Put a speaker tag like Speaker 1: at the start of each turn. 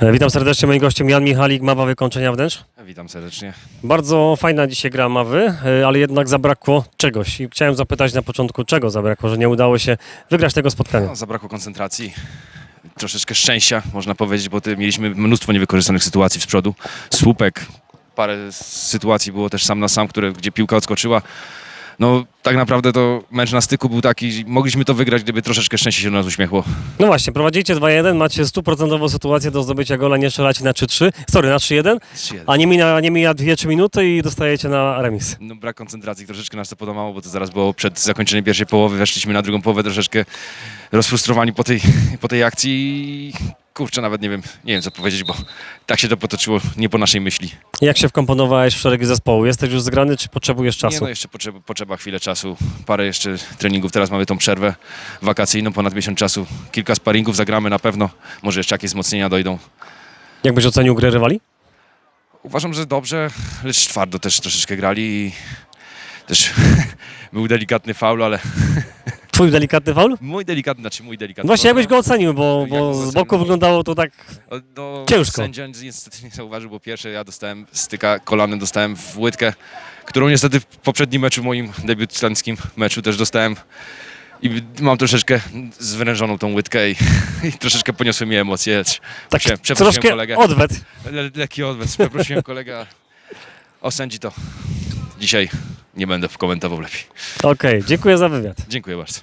Speaker 1: E, Witam serdecznie, moim gościem Jan Michalik, Mawa Wykończenia Wnętrz.
Speaker 2: Witam serdecznie.
Speaker 1: Bardzo fajna dzisiaj gra Mawy, e, ale jednak zabrakło czegoś. I chciałem zapytać na początku, czego zabrakło, że nie udało się wygrać tego spotkania.
Speaker 2: No, zabrakło koncentracji, troszeczkę szczęścia, można powiedzieć, bo ty, mieliśmy mnóstwo niewykorzystanych sytuacji z przodu. Słupek, parę sytuacji było też sam na sam, które, gdzie piłka odskoczyła. No tak naprawdę to mecz na styku był taki, mogliśmy to wygrać, gdyby troszeczkę szczęście się do nas uśmiechło.
Speaker 1: No właśnie, prowadzicie 2-1, macie stuprocentową sytuację do zdobycia gola, nie strzelacie na 3-3, sorry, na 3-1, a nie mija, nie mija 2-3 minuty i dostajecie na remis.
Speaker 2: No, brak koncentracji troszeczkę nas to podomało, bo to zaraz było przed zakończeniem pierwszej połowy. Weszliśmy na drugą połowę troszeczkę rozfrustrowani po tej, po tej akcji kurczę, nawet nie wiem, nie wiem co powiedzieć, bo tak się to potoczyło nie po naszej myśli.
Speaker 1: Jak się wkomponowałeś w szeregi zespołu? Jesteś już zgrany, czy potrzebujesz
Speaker 2: Nie,
Speaker 1: czasu?
Speaker 2: no jeszcze potrzeba, potrzeba chwilę czasu, parę jeszcze treningów, teraz mamy tą przerwę wakacyjną, ponad miesiąc czasu, kilka sparingów zagramy na pewno, może jeszcze jakieś wzmocnienia dojdą.
Speaker 1: Jak byś ocenił grę rywali?
Speaker 2: Uważam, że dobrze, lecz twardo też troszeczkę grali i też był delikatny faul, ale
Speaker 1: Twój delikatny faul?
Speaker 2: mój delikatny, znaczy mój delikatny
Speaker 1: Właśnie, jakbyś go ocenił, bo,
Speaker 2: Jak
Speaker 1: bo
Speaker 2: go
Speaker 1: z boku
Speaker 2: ocenił?
Speaker 1: wyglądało to tak...
Speaker 2: No,
Speaker 1: Ciężko.
Speaker 2: Sędzia niestety nie zauważył, bo pierwsze ja dostałem styka kolanem, dostałem w łydkę, którą niestety w poprzednim meczu, moim debiutanckim meczu też dostałem. I mam troszeczkę zwrężoną tą łydkę i, i troszeczkę poniosły mi emocje.
Speaker 1: Tak
Speaker 2: Prze- przeprosiłem
Speaker 1: troszkę
Speaker 2: kolegę.
Speaker 1: odwet.
Speaker 2: Le, lekki odwet. Przeprosiłem kolega o sędzi to dzisiaj nie będę komentował lepiej.
Speaker 1: Okej, dziękuję za wywiad.
Speaker 2: Dziękuję bardzo.